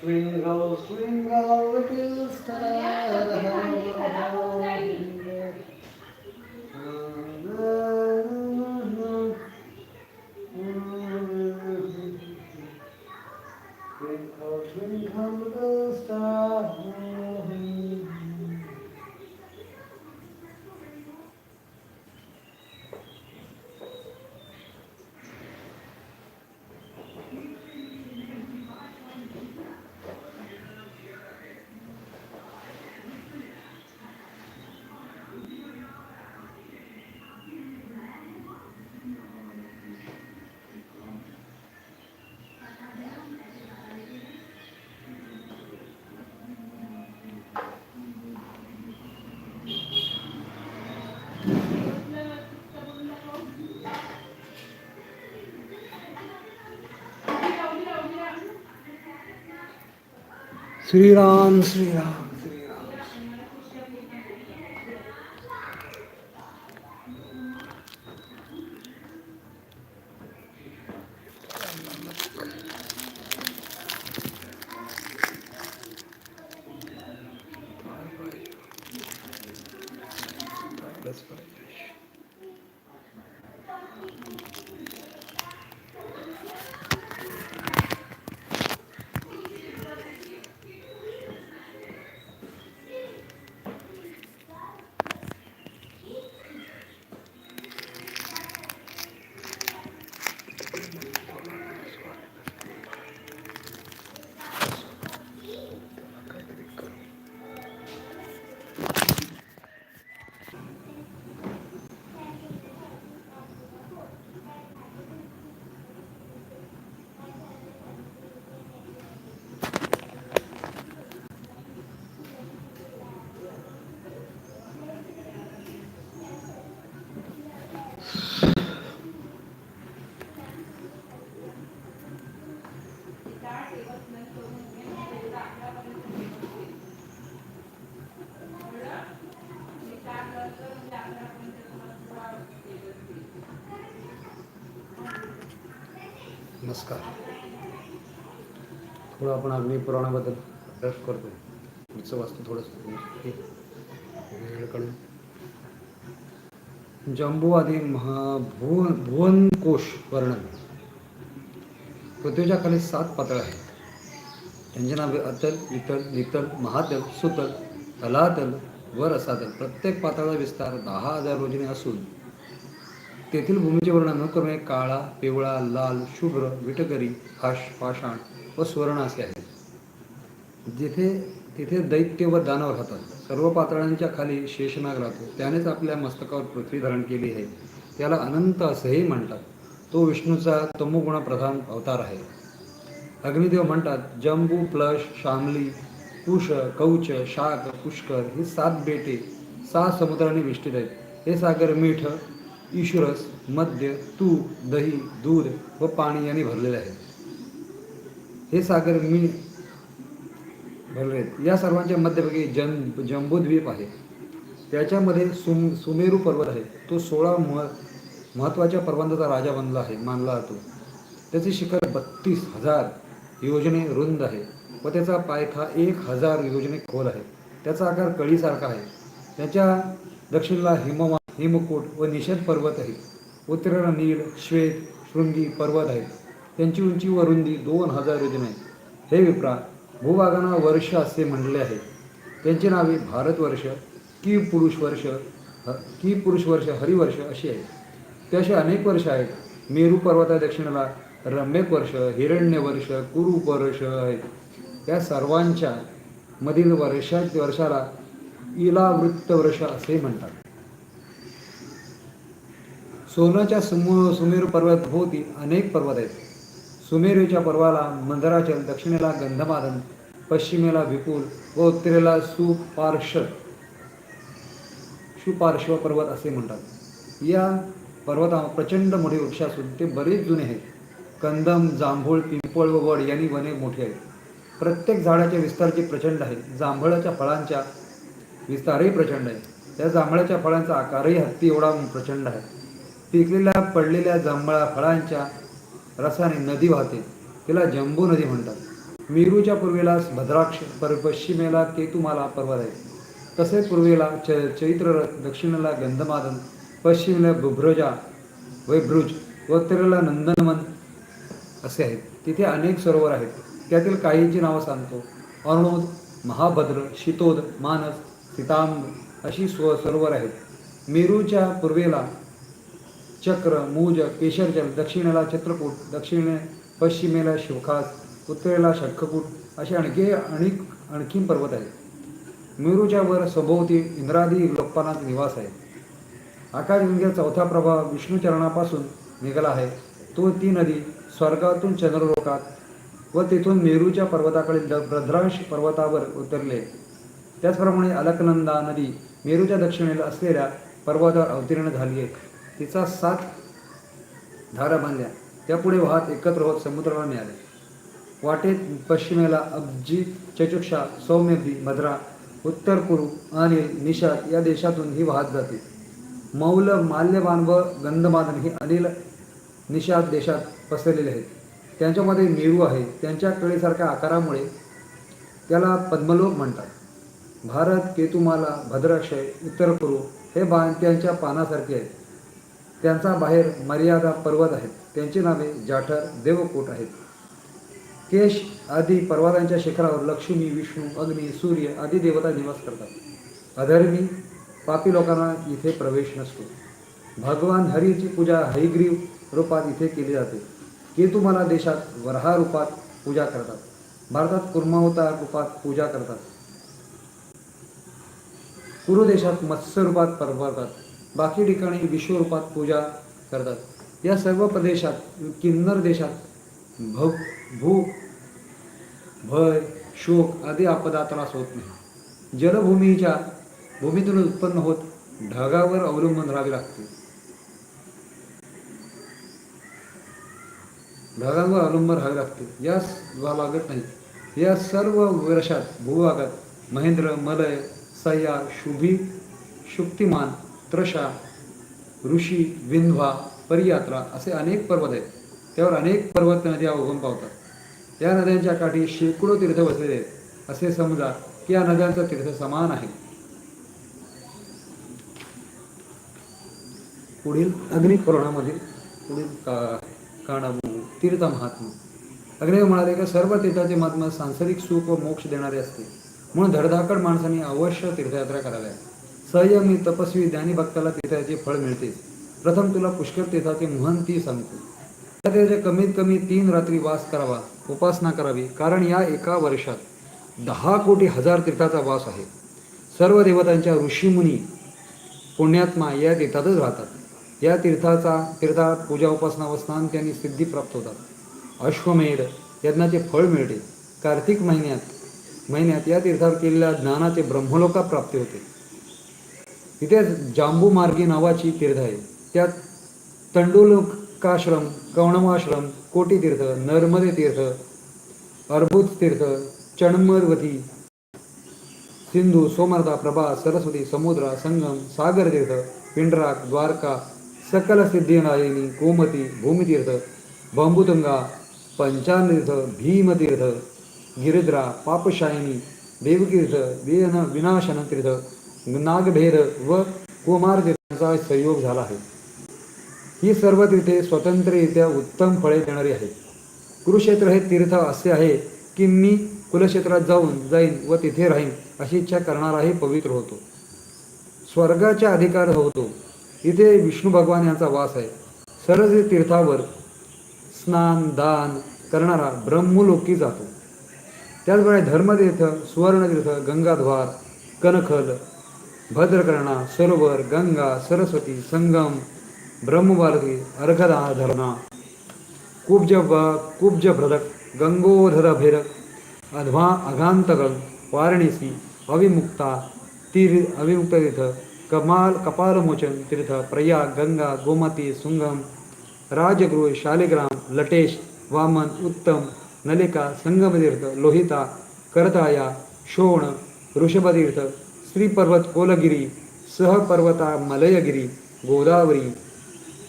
Twinkle, twinkle, little star, Shriram Shriram Shriram नमस्कार. थोडं आपण अग्निपुराणाबद्दल अभ्यास करतो पुढचं वाचतो थोडंसं. हे वेळ काढून. आदी महा वर्णन. पृथ्वीच्या खाली सात पातळ आहेत. त्यांचे नावे अतल इतल नितल महातल सुतल तलातल व रसातल प्रत्येक पातळाचा विस्तार दहा हजार रोजीने असून तेथील भूमीचे वर्णन न करून एक काळा पिवळा लाल शुभ्र विटकरी हाश पाषाण व स्वर्ण असे आहे. जिथे तिथे दैत्य व दानव राहतात. सर्व पात्रांच्या खाली शेषनाग राहतो. त्यानेच आपल्या मस्तकावर पृथ्वी धारण केली आहे. त्याला अनंत असेही म्हणतात. तो विष्णूचा तमोगुण प्रधान अवतार आहे. अग्निदेव म्हणतात जंबू प्लश शामली कुश कौच शाक पुष्कर ही सात बेटे सहा समुद्राने विष्टीत आहेत. हे सागर मीठ ईश्वरस मद्य तूप दही दूध व पाणी यांनी भरलेले आहेत. हे सागर मी भरले आहेत या सर्वांच्या मध्यभागी जन जंबूद्वीप आहे. त्याच्यामध्ये सुम सुमेरू पर्वत आहे. तो सोळा मह महत्त्वाच्या पर्वताचा राजा बनला आहे मानला जातो. त्याचे शिखर बत्तीस हजार योजने रुंद आहे व त्याचा पायथा एक हजार योजने खोल आहे. त्याचा आकार कळीसारखा आहे. त्याच्या दक्षिणेला हिमवा हिमकूट व निषेध पर्वत आहे उत्तीर्ण नील श्वेत शृंगी पर्वत आहेत. त्यांची उंची व रुंदी दोन हजार योजने आहे हे विप्रा भूभागांना वर्ष असे म्हणले आहे. त्यांची नावे भारतवर्ष की पुरुष वर्ष ह की पुरुष वर्ष हरिवर्ष अशी आहेत. ते असे अनेक वर्ष आहेत. मेरू पर्वता दक्षिणेला रम्यक वर्ष हिरण्य वर्ष कुरु वर्ष आहेत. या सर्वांच्या मधील वर्षा वर्षाला इलावृत्त वर्ष असे म्हणतात. सोनाच्या सुमो सुमेरू पर्वत होती अनेक पर्वत आहेत. सुमेरूच्या पर्वाला मंदराचल दक्षिणेला गंधमादन पश्चिमेला विपुल व उत्तरेला सुपार्श सुपार्श्व पर्वत असे म्हणतात. या पर्वता प्रचंड मोठे वृक्ष असून ते बरेच जुने आहेत. कंदम जांभूळ पिंपळ व वड यांनी वने मोठी आहेत. प्रत्येक झाडाच्या विस्तारचे प्रचंड आहे. जांभळाच्या फळांच्या विस्तारही प्रचंड आहे त्या जांभळाच्या फळांचा आकारही हत्ती एवढा प्रचंड आहे. पिकलेल्या पडलेल्या जांभळा फळांच्या रसाने नदी वाहते. तिला जंबू नदी म्हणतात. मेरूच्या पूर्वेला भद्राक्ष पर पश्चिमेला केतुमाला पर्वत आहे. तसे पूर्वेला च चैत्र दक्षिणेला गंधमादन पश्चिमेला बुभ्रजा वैभ्रुज व उत्तरेला नंदनवन असे आहेत. तिथे अनेक सरोवर आहेत. त्यातील काहींची नावं सांगतो. अर्णोद महाभद्र शीतोद मानस सीतांब अशी स्व सरोवर आहेत. मेरूच्या पूर्वेला चक्र मूज केशरचल दक्षिणेला चित्रकूट दक्षिणे पश्चिमेला शिवखास उत्तरेला शंखकूट असे आणखी अनेक आणखीन पर्वत आहेत. मेरूच्या वर सभोवती इंद्रादी लोकपानात निवास आहे. आकाशगंगेचा चौथा प्रभाव विष्णूचरणापासून निघाला आहे. तो ती नदी स्वर्गातून चंद्रलोकात व तेथून मेरूच्या पर्वताकडील द- भद्रांश पर्वतावर उतरले. त्याचप्रमाणे अलकनंदा नदी मेरूच्या दक्षिणेला असलेल्या पर्वतावर अवतीर्ण झाली आहे. तिचा सात धारा बांधल्या. त्यापुढे वाहत एकत्र होत समुद्राला मिळाले. वाटेत पश्चिमेला अब्जी चचुक्षा सौम्यभी मद्रा उत्तर पूर्व आणि निषाद या देशातून ही वाहत जाते. मौल माल्यवान व गंधमादन ही अनिल निषाद देशात पसरलेले आहेत. त्यांच्यामध्ये मेरू आहे. त्यांच्या कळीसारख्या आकारामुळे त्याला पद्मलोक म्हणतात. भारत केतुमाला भद्राक्षय उत्तर पूर्व हे बा त्यांच्या पानासारखे आहेत. त्यांचा बाहेर मर्यादा पर्वत आहेत. त्यांची नावे जाठर देवकूट आहेत. केश आदी पर्वतांच्या शिखरावर लक्ष्मी विष्णू अग्नी सूर्य आदी देवता निवास करतात. अधर्मी पापी लोकांना इथे प्रवेश नसतो. भगवान हरीची पूजा हरिग्रीव रूपात इथे केली जाते. केतुमाला देशात वरहा रूपात पूजा करतात. भारतात कुर्मावतार रूपात पूजा करतात. कुरुदेशात मत्स्य रूपात परवतात बाकी ठिकाणी विश्वरूपात पूजा करतात. या सर्व प्रदेशात किन्नर देशात भव भू भय शोक आदी आपदा त्रास होत नाही. जलभूमीच्या भूमीतून उत्पन्न होत ढगावर अवलंबून राहावे लागते. ढगांवर अवलंबून राहावे लागते. यास लागत नाही. या सर्व वर्षात भूभागात महेंद्र मलय सह्या शुभी शुक्तिमान त्रशा ऋषी विंध्वा परियात्रा असे अनेक पर्वत आहेत. त्यावर अनेक पर्वत नद्या उगम पावतात. या नद्यांच्या काठी शेकडो तीर्थ बसलेले आहेत. असे समजा की या नद्यांचं तीर्थ समान आहे. पुढील अग्निपुराणामधील पुढील का काणाभू तीर्थ महात्मा अग्निदेव म्हणाले की सर्व तीर्थाचे महात्मा सांसारिक सुख व मोक्ष देणारे असते. म्हणून धडधाकड माणसांनी अवश्य तीर्थयात्रा कराव्या संयमी तपस्वी ज्ञानी भक्ताला तीर्थाचे फळ मिळते. प्रथम तुला पुष्कर तीर्थाचे महन ती सांगतो. त्या तीर्थाचे कमीत कमी तीन रात्री वास करावा उपासना करावी कारण या एका वर्षात दहा कोटी हजार तीर्थाचा वास आहे. सर्व देवतांच्या ऋषीमुनी पुण्यात्मा या तीर्थातच राहतात. या तीर्थाचा तीर्थात पूजा उपासना व स्नान त्यांनी सिद्धी प्राप्त होतात. अश्वमेध यज्ञाचे फळ मिळते. कार्तिक महिन्यात महिन्यात या तीर्थावर केलेल्या ज्ञानाचे ब्रह्मलोका प्राप्ती होते. तिथे जांबू मार्गी नावाची तीर्थ आहे. त्यात तंडुलकाश्रम कौणमाश्रम कोटीतीर्थ नर्मदे तीर्थ अर्बुद तीर्थ चणमरवती सिंधू सोमर्था प्रभा सरस्वती समुद्र संगम सागर तीर्थ पिंडराक द्वारका सकल सिद्धिनायिनी गोमती भूमितीर्थ बंबुतुंगा पंचानतीर्थ भीमतीर्थ गिरिद्रा पापशायिनी देवकीर्थ वेन विनाशन तीर्थ नागभेद व कुमार यांचा संयोग झाला आहे. ही सर्व तीर्थे स्वतंत्ररित्या उत्तम फळे देणारी आहेत. कुरुक्षेत्र हे तीर्थ असे आहे की मी कुलक्षेत्रात जाऊन जाईन व तिथे राहीन अशी इच्छा करणाराही पवित्र होतो. स्वर्गाचा अधिकार होतो. इथे विष्णू भगवान यांचा वास आहे. सरज तीर्थावर स्नान दान करणारा ब्रह्मलोकी जातो. त्याचप्रमाणे धर्मतीर्थ सुवर्णतीर्थ गंगाद्वार कनखल भद्रकर्णा सरोवर गंगा सरस्वती संगम ब्रह्मभारती अर्घदा धरणा कुब्ज कुब्ज भ्रदक गंगोधर भैरक अध्वा अघांतगल वारणीसी अविमुक्ता तीर अविमुक्त तीर्थ कमाल कपालमोचन तीर्थ प्रयाग गंगा गोमती सुंगम राजगृह शालिग्राम लटेश वामन उत्तम नलिका संगमतीर्थ लोहिता करताया शोण ऋषभतीर्थ श्रीपर्वत कोलगिरी सहपर्वता मलयगिरी गोदावरी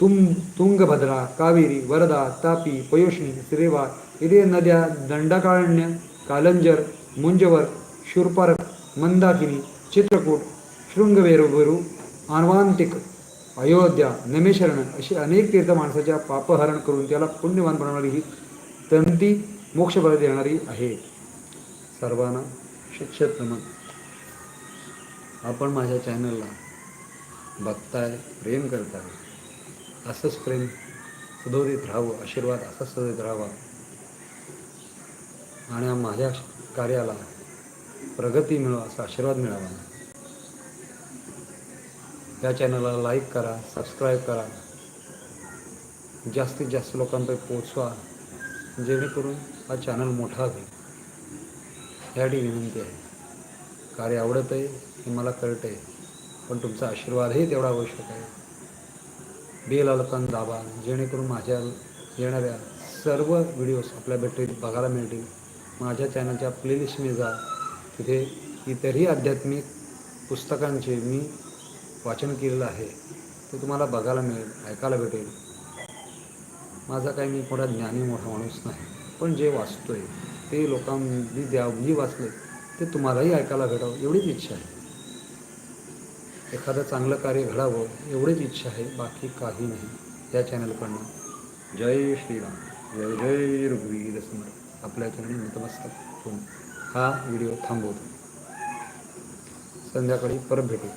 तुंग तुंगभद्रा कावेरी वरदा तापी पयोष्णी श्रीवा इथे नद्या दंडकारण्य कालंजर मुंजवर शूरपारक मंदाकिनी चित्रकूट शृंगवेरुवेरू आन्वांतिक अयोध्या नमेशरण अशी अनेक तीर्थ माणसाच्या पापहरण करून त्याला पुण्यवान बनवणारी ही तंती मोक्षफळ देणारी आहे. सर्वांना शिक्षक नमन. आपण माझ्या चॅनलला बघताय प्रेम करताय असंच प्रेम सदोदित राहावं आशीर्वाद असाच सदोदित राहावा. आणि माझ्या कार्याला प्रगती मिळो असा आशीर्वाद मिळावा. या चॅनलला लाईक करा सबस्क्राईब करा. जास्तीत जास्त लोकांपर्यंत पोचवा जेणेकरून हा चॅनल मोठा होईल. यासाठी विनंती आहे. कार्य आवडत आहे हे मला कळतं आहे पण तुमचा आशीर्वादही तेवढा आवश्यक आहे. बेल अलकन दाबा जेणेकरून माझ्या येणाऱ्या सर्व व्हिडिओज आपल्या भेटीत बघायला मिळतील. माझ्या चॅनलच्या प्लेलिस्टमध्ये जा. तिथे इतरही आध्यात्मिक पुस्तकांचे मी वाचन केलेलं आहे. ते तुम्हाला बघायला मिळेल ऐकायला भेटेल. माझा काही मी मोठा ज्ञानी मोठा माणूस नाही पण जे वाचतो आहे ते लोकांनी द्या मी वाचले ते तुम्हालाही ऐकायला भेटावं एवढीच इच्छा आहे. एखादं चांगलं कार्य घडावं एवढीच इच्छा आहे बाकी काही नाही. या चॅनलकडनं जय श्रीराम. जय जय रघुवीर समर आपल्या चॅनल नतमस्तक होऊन हा व्हिडिओ थांबवतो. संध्याकाळी परत भेटू.